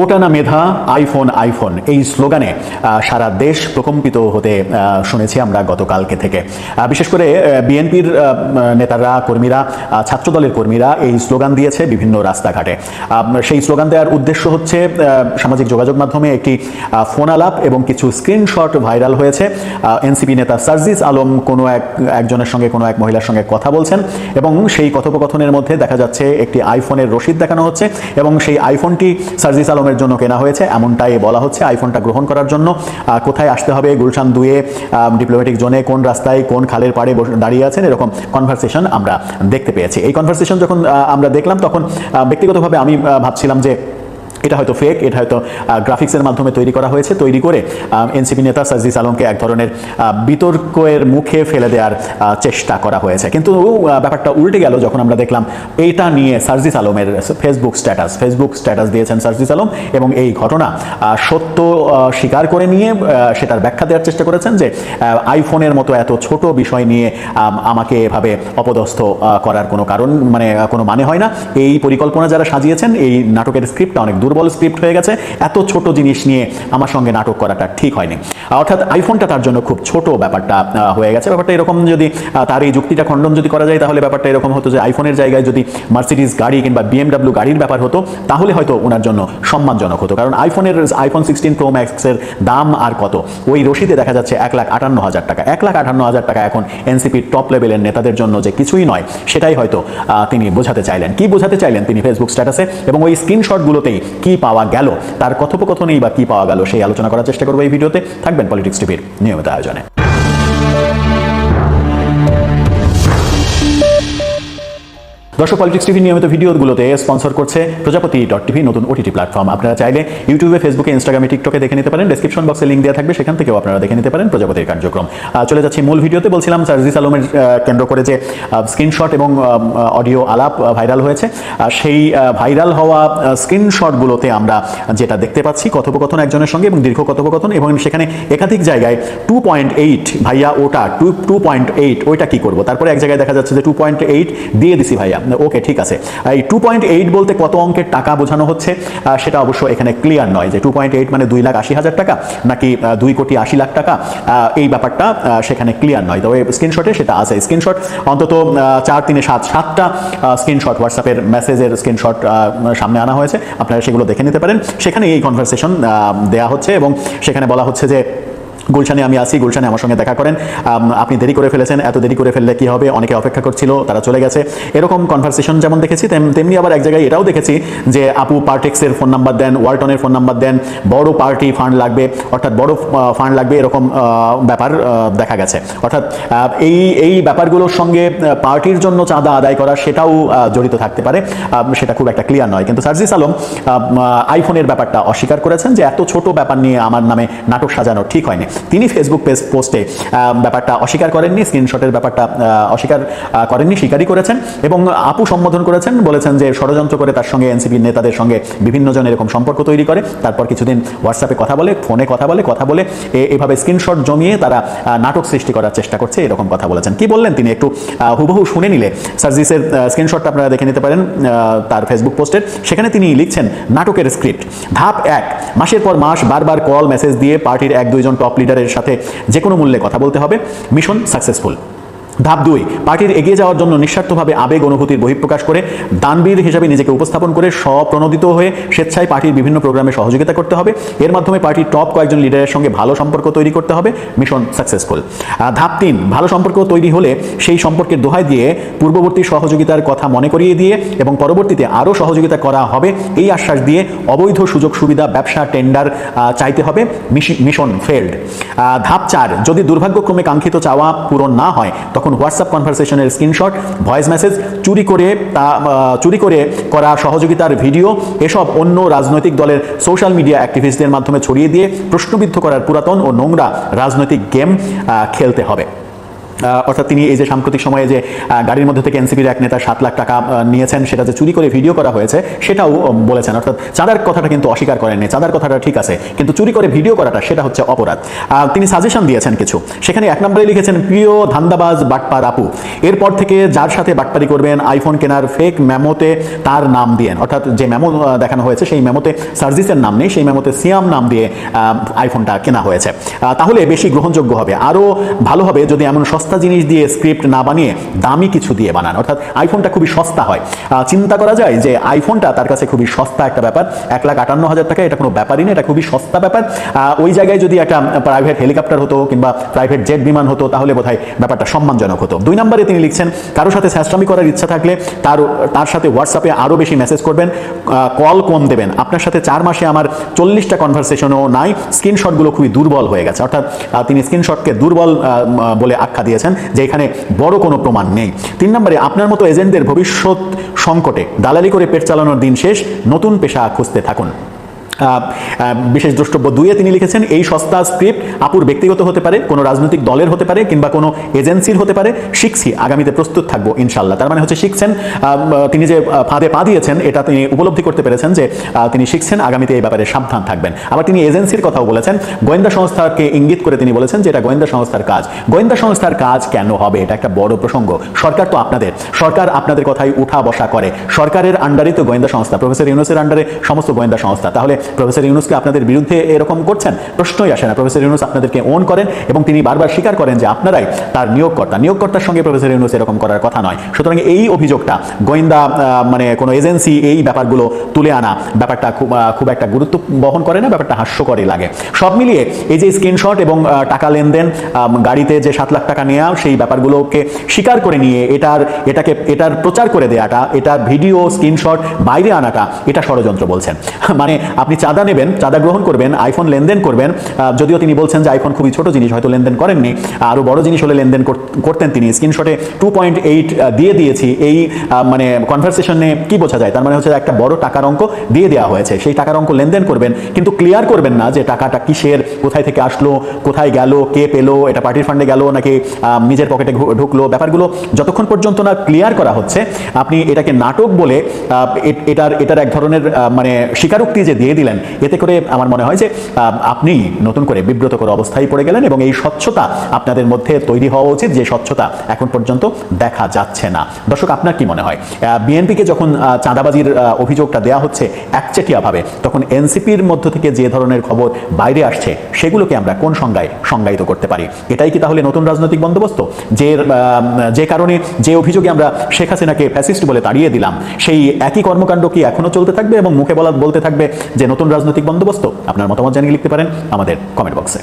কোটানা মেধা iPhone iPhone এই স্লোগানে সারা দেশ প্রকম্পিত হতে শুনেছি আমরা গতকালকে থেকে। বিশেষ করে বিএনপির নেতারা, কর্মীরা ছাত্রদলের কর্মীরা এই স্লোগান দিয়েছে বিভিন্ন রাস্তাঘাটে। সেই স্লোগান দেওয়ার উদ্দেশ্য হচ্ছে সামাজিক যোগাযোগ মাধ্যমে একটি ফোন আলাপ এবং কিছু স্ক্রিনশট ভাইরাল হয়েছে। এনসিপি নেতা সার্জিস আলম কোনো এক, একজনের সঙ্গে, কোনো এক মহিলার সঙ্গে কথা বলছেন এবং সেই কথোপকথনের মধ্যে দেখা যাচ্ছে, একটি আইফোনের রসিদ দেখানো হচ্ছে এবং সেই আইফোনটি সার্জিস আলমের জন্য কেনা হয়েছে, এমনটাই বলা হচ্ছে আইফোনটা গ্রহণ করার জন্য। কোথায় আসতে হবে? গুলশান দুয়ে ডিপ্লোম্যাটিক জোনে কোন রাস্তায় কোন খালের পাড়ে দাঁড়িয়ে আছেন? এরকম কনভারসেশন আমরা দেখতে পেয়েছি। এই কনভারসেশন যখন আমরা দেখলাম, তখন ব্যক্তিগতভাবে আমি ভাবছিলাম যে এটা হয়তো ফেক এটা হয়তো গ্রাফিক্সের মাধ্যমে তৈরি করা হয়েছে। তৈরি করে এনসিপি নেতা সাজিস আলমকে এক ধরনের বিতর্কের মুখে ফেলে দেওয়ার চেষ্টা করা হয়েছে। কিন্তু ব্যাপারটা উল্টে গেল যখন আমরা দেখলাম এইটা নিয়ে সার্জিস আলমের ফেসবুক স্ট্যাটাস ফেসবুক স্ট্যাটাস দিয়েছেন সার্জিস আলম এবং এই ঘটনা সত্য স্বীকার করে নিয়ে সেটার ব্যাখ্যা দেওয়ার চেষ্টা করেছেন যে আইফোনের মতো এত ছোট বিষয় নিয়ে আমাকে এভাবে অপদস্থ করার কোনো কারণ মানে কোনো মানে হয় না। এই পরিকল্পনা যারা সাজিয়েছেন, এই নাটকের স্ক্রিপ্টটা অনেক দুর্বল স্ক্রিপ্ট হয়ে গেছে, এত ছোট জিনিস নিয়ে আমার সঙ্গে নাটক করাটা ঠিক হয়নি। অর্থাৎ আইফোনটা তার জন্য খুব ছোট ব্যাপারটা হয়ে গেছে। ব্যাপারটা এরকম যদি তার এই যুক্তিটা খণ্ডন যদি করা যায়, তাহলে ব্যাপারটা এরকম হতো যে আইফোনের জায়গায় যদি মার্সিডিজ গাড়ি কিংবা বিএমডাব্লিউ গাড়ির ব্যাপার হতো, তাহলে হয়তো ওনার জন্য সম্মানজনক হতো। কারণ আইফোনের আইফোন সিক্সটিন প্রো ম্যাক্সের দাম আর কত? ওই রসিদে দেখা যাচ্ছে এক লাখ আটান্ন হাজার টাকা। এক লাখ আটান্ন হাজার টাকা এখন এনসিপির টপ লেভেলের নেতাদের জন্য যে কিছুই নয়, সেটাই হয়তো তিনি বোঝাতে চাইলেন। কি বোঝাতে চাইলেন তিনি ফেসবুক স্ট্যাটাসে এবং ওই স্ক্রিনশটগুলোতেই কি পাওয়া গেল? তার কথোপকথনেই বা কি পাওয়া গেল, সেই আলোচনা করার চেষ্টা করব এই ভিডিওতে। থাকবেন পলিটিক্স টিভির নিয়মিত আয়োজনে। দর্শক পলিটিক্স টিভি নিয়মিত ভিডিওগুলোতে স্পন্সর করছে প্রজাপতি ডট টিভি নতুন ওটিটি প্ল্যাটফর্ম আপনারা চাইলে ইউটিউবে ফেসবুকে ইনস্টাগ্রামে টিকটকে দেখে নিতে পারেন। ডেসক্রিপশন বক্সে লিঙ্ক দেওয়া থাকবে, সেখান থেকেও আপনারা দেখে নিতে পারেন প্রজাপতির কার্যক্রম। চলে যাচ্ছি মূল ভিডিওতে। বলছিলাম সার্জিস আলমের কেন্দ্র করে যে স্ক্রিনশট এবং অডিও আলাপ ভাইরাল হয়েছে। সেই ভাইরাল হওয়া স্ক্রিনশটগুলোতে আমরা যেটা দেখতে পাচ্ছি, কথোপকথন একজনের সঙ্গে এবং দীর্ঘ কথোপকথন এবং সেখানে একাধিক জায়গায় টু পয়েন্ট এইট ভাইয়া ওটা টু টু পয়েন্ট এইট ওইটা কি করব? তারপরে এক জায়গায় দেখা যাচ্ছে যে টু পয়েন্ট এইট দিয়ে দিছি ভাইয়া। ওকে, ঠিক আছে। এই টু পয়েন্ট এইট বলতে কত অঙ্কের টাকা বোঝানো হচ্ছে? সেটা অবশ্য এখানে ক্লিয়ার নয় যে টু পয়েন্ট এইট মানে দুই লাখ আশি হাজার টাকা নাকি দুই কোটি আশি লাখ টাকা? এই ব্যাপারটা সেখানে ক্লিয়ার নয়। তবে স্ক্রিনশটে সেটা আছে। স্ক্রিনশট অন্তত চার তিনে সাত সাতটা স্ক্রিনশট হোয়াটসঅ্যাপের মেসেজের স্ক্রিনশট সামনে আনা হয়েছে। আপনারা সেগুলো দেখে নিতে পারেন। সেখানে এই কনভারসেশন দেয়া হচ্ছে এবং সেখানে বলা হচ্ছে যে গুলশানে আমি আসি গুলশানে আমার সঙ্গে দেখা করেন। আপনি দেরি করে ফেলেছেন, এত দেরি করে ফেললে কি হবে? অনেকে অপেক্ষা করছিল, তারা চলে গেছে। এরকম কনভারসেশন যেমন দেখেছি, তেম- তেমনি আবার এক জায়গায় এটাও দেখেছি যে আপু পার্টেক্সের ফোন নাম্বার দেন ওয়ালটনের ফোন নাম্বার দেন, বড় পার্টি ফান্ড লাগবে, অর্থাৎ বড় ফান্ড লাগবে, এরকম ব্যাপার দেখা গেছে। অর্থাৎ এই এই ব্যাপারগুলোর সঙ্গে পার্টির জন্য চাঁদা আদায় করা, সেটাও জড়িত থাকতে পারে। সেটা খুব একটা ক্লিয়ার নয়। কিন্তু সার্জিস আলম আইফোনের ব্যাপারটা অস্বীকার করেছেন যে এত ছোট ব্যাপার নিয়ে আমার নামে নাটক সাজানো ঠিক হয়নি। তিনি ফেসবুক পেজ পোস্টে ব্যাপারটা অস্বীকার করেননি স্ক্রিনশটের ব্যাপারটা অস্বীকার করেননি, স্বীকারই করেছেন এবং আপু সম্বোধন করেছেন, বলেছেন যে ষড়যন্ত্র করে তার সঙ্গে এনসিপির নেতাদের সঙ্গে বিভিন্ন জন এরকম সম্পর্ক তৈরি করে, তারপর কিছুদিন হোয়াটসঅ্যাপে কথা বলে ফোনে কথা বলে কথা বলে এভাবে স্ক্রিনশট জমিয়ে তারা নাটক সৃষ্টি করার চেষ্টা করছে, এরকম কথা বলেছেন। কি বললেন তিনি একটু হুবহু শুনে নিলে? সার্জিসের স্ক্রিনশটটা আপনারা দেখে নিতে পারেন তার ফেসবুক পোস্টের সেখানে তিনি লিখছেন, নাটকের স্ক্রিপ্ট ধাপ এক, মাসের পর মাস বারবার কল মেসেজ দিয়ে পার্টির এক দুইজন টপ লিডারের সাথে যে কোনো মূল্যে কথা বলতে হবে। মিশন সাকসেসফুল ধাপ দুই, পার্টির এগিয়ে যাওয়ার জন্য নিঃস্বার্থভাবে আবেগ অনুভূতির বহিঃপ্রকাশ করে, দানবীর হিসাবে নিজেকে উপস্থাপন করে স্বপ্রণোদিত হয়ে স্বেচ্ছায় পার্টির বিভিন্ন প্রোগ্রামে সহযোগিতা করতে হবে। এর মাধ্যমে পার্টির টপ কয়েকজন লিডারের সঙ্গে ভালো সম্পর্ক তৈরি করতে হবে, মিশন সাকসেসফুল। ধাপ তিন, ভালো সম্পর্ক তৈরি হলে সেই সম্পর্কের দোহাই দিয়ে পূর্ববর্তী সহযোগিতার কথা মনে করিয়ে দিয়ে এবং পরবর্তীতে আরও সহযোগিতা করা হবে, এই আশ্বাস দিয়ে অবৈধ সুযোগ সুবিধা ব্যবসা টেন্ডার চাইতে হবে, মিশি- মিশন ফেল্ড। ধাপ চার, যদি দুর্ভাগ্যক্রমে কাঙ্ক্ষিত চাওয়া পূরণ না হয়, তখন হোয়াটসঅ্যাপ কনভারসেশনের স্ক্রিনশট ভয়েস মেসেজ চুরি করে তা চুরি করে করা সহযোগিতার ভিডিও এসব অন্য রাজনৈতিক দলের সোশ্যাল মিডিয়া অ্যাক্টিভিস্টদের মাধ্যমে ছড়িয়ে দিয়ে প্রশ্নবিদ্ধ করার পুরাতন ও নোংরা রাজনৈতিক গেম খেলতে হবে। অর্থাৎ তিনি এই যে সাম্প্রতিক সময়ে যে গাড়ির মধ্যে থেকে এনসিপির এক নেতা সাত লাখ টাকা নিয়েছেন, সেটা যে চুরি করে ভিডিও করা হয়েছে, সেটাও বলেছেন। অর্থাৎ চাঁদার কথাটা কিন্তু অস্বীকার করেননি। চাঁদার কথাটা ঠিক আছে, কিন্তু চুরি করে ভিডিও করাটা, সেটা হচ্ছে অপরাধ। তিনি সাজেশন দিয়েছেন কিছু। সেখানে এক নম্বরে লিখেছেন, প্রিয় ধান্দাবাজ বাটপার আপু, এরপর থেকে যার সাথে বাটপারি করবেন, আইফোন কেনার ফেক মেমোতে তার নাম দিয়েন অর্থাৎ যে মেমো দেখানো হয়েছে, সেই মেমোতে সার্জিসের নাম নেই, সেই মেমোতে সিয়াম নাম দিয়ে আইফোনটা কেনা হয়েছে। তাহলে বেশি গ্রহণযোগ্য হবে। আরও ভালো হবে যদি এমন সস্তা জিনিস দিয়ে স্ক্রিপ্ট না বানিয়ে দামি কিছু দিয়ে বানান। অর্থাৎ আইফোনটা খুবই সস্তা হয়। চিন্তা করা যায় যে আইফোনটা তার কাছে খুবই সস্তা একটা ব্যাপার। এক লাখ আটান্ন হাজার টাকা, এটা কোনো ব্যাপারই না, এটা খুবই সস্তা ব্যাপার। ওই জায়গায় যদি একটা প্রাইভেট হেলিকপ্টার হতো কিংবা প্রাইভেট জেট বিমান হতো, তাহলে বোধহয় ব্যাপারটা সম্মানজনক হতো। দুই নম্বরে তিনি লিখছেন, কারোর সাথে স্যাস্ট্রামি করার ইচ্ছা থাকলে তার তার সাথে হোয়াটসঅ্যাপে আরও বেশি মেসেজ করবেন কল কম দেবেন। আপনার সাথে চার মাসে আমার চল্লিশটা কনভারসেশনও নাই। স্ক্রিনশটগুলো খুবই দুর্বল হয়ে গেছে। অর্থাৎ তিনি স্ক্রিনশটকে দুর্বল বলে আখ্যা দিয়েছেন। যে এখানে বড় কোনো প্রমাণ নেই। তিন নম্বরে, আপনার মতো এজেন্টদের ভবিষ্যৎ সংকটে দালালি করে পেট চালানোর দিন শেষ। নতুন পেশা খুঁজতে থাকুন। বিশেষ দ্রষ্টব্য দুইয়ে তিনি লিখেছেন, এই সস্তা স্ক্রিপ্ট আপুর ব্যক্তিগত হতে পারে, কোনো রাজনৈতিক দলের হতে পারে, কিংবা কোনো এজেন্সির হতে পারে, শিখছি, আগামীতে প্রস্তুত থাকব ইনশাল্লাহ তার মানে হচ্ছে শিখছেন তিনি যে ফাঁদে পা দিয়েছেন, এটা তিনি উপলব্ধি করতে পেরেছেন যে তিনি শিখছেন, আগামীতে এই ব্যাপারে সাবধান থাকবেন। আবার তিনি এজেন্সির কথাও বলেছেন, গোয়েন্দা সংস্থাকে ইঙ্গিত করে তিনি বলেছেন যে, এটা গোয়েন্দা সংস্থার কাজ। গোয়েন্দা সংস্থার কাজ কেন হবে? এটা একটা বড় প্রসঙ্গ। সরকার তো আপনাদের, সরকার আপনাদের কথাই উঠা বসা করে। সরকারের আন্ডারে তো গোয়েন্দা সংস্থা। প্রফেসর ইউনুসের আন্ডারে সমস্ত গোয়েন্দা সংস্থা। তাহলে প্রফেসর ইউনুসকে আপনাদের বিরুদ্ধে এরকম করছেন? প্রশ্নই আসে না। প্রফেসর ইউনুস আপনাদেরকে ওন করেন এবং তিনি বারবার স্বীকার করেন যে আপনারাই তার নিয়োগকর্তা। নিয়োগকর্তার সঙ্গে প্রফেসর ইউনুস এরকম করার কথা নয়। সুতরাং এই অভিযোগটা গোয়েন্দা মানে কোনো এজেন্সি এই ব্যাপারগুলো তুলে আনা ব্যাপারটা খুব খুব একটা গুরুত্ব বহন করে না, ব্যাপারটা হাস্যকরই লাগে। সব মিলিয়ে এই যে স্ক্রিনশট এবং টাকা লেনদেন গাড়িতে যে সাত লাখ টাকা নেওয়া সেই ব্যাপারগুলোকে স্বীকার করে নিয়ে এটার, এটাকে, এটার প্রচার করে দেওয়াটা এটার ভিডিও, স্ক্রিনশট বাইরে আনাটা এটা ষড়যন্ত্র বলছেন। মানে আপনি চাঁদা নেবেন, চাঁদা গ্রহণ করবেন আইফোন লেনদেন করবেন। যদিও তিনি বলছেন যে আইফোন খুবই ছোট জিনিস, হয়তো লেনদেন করেননি। আরও বড় জিনিস হলে লেনদেন করতেন তিনি। স্ক্রিনশটে টু পয়েন্ট এইট দিয়ে দিয়েছি। এই মানে কনভারসেশনে কি বোঝা যায়? তার মানে হচ্ছে একটা বড় টাকার অঙ্ক দিয়ে দেওয়া হয়েছে। সেই টাকার অঙ্ক লেনদেন করবেন, কিন্তু ক্লিয়ার করবেন না যে টাকাটা কিসের, কোথায় থেকে আসলো, কোথায় গেল, কে পেল, এটা পার্টির ফান্ডে গেল নাকি নিজের পকেটে ঢুকলো। ব্যাপারগুলো যতক্ষণ পর্যন্ত না ক্লিয়ার করা হচ্ছে, আপনি এটাকে নাটক বলে এটার এটার এক ধরনের মানে স্বীকারোক্তি যে দিয়ে দিলেন। এতে করে আমার মনে হয় যে আপনি নতুন করে বিব্রতকর অবস্থায় পড়ে গেলেন এবং এই স্বচ্ছতা আপনাদের মধ্যে তৈরি হওয়া উচিত যে স্বচ্ছতা এখন পর্যন্ত দেখা যাচ্ছে না। দর্শক, আপনার কি মনে হয়? বিএনপিকে যখন চাঁদাবাজির অভিযোগটা দেওয়া হচ্ছে একচেটিয়াভাবে, তখন এনসিপির মধ্য থেকে যে ধরনের খবর বাইরে আসছে, সেগুলোকে আমরা কোন সংজ্ঞায় সংজ্ঞায়িত করতে পারি? এটাই কি তাহলে নতুন রাজনৈতিক বন্দোবস্ত? যে যে কারণে যে অভিযোগে আমরা শেখ হাসিনাকে ফ্যাসিস্ট বলে তাড়িয়ে দিলাম, সেই একই কর্মকাণ্ড কি এখনও চলতে থাকবে এবং মুখে বলা, বলতে থাকবে যে নতুন রাজনৈতিক বন্দোবস্ত আপনার মতামত জানিয়ে লিখতে পারেন আমাদের কমেন্ট বক্সে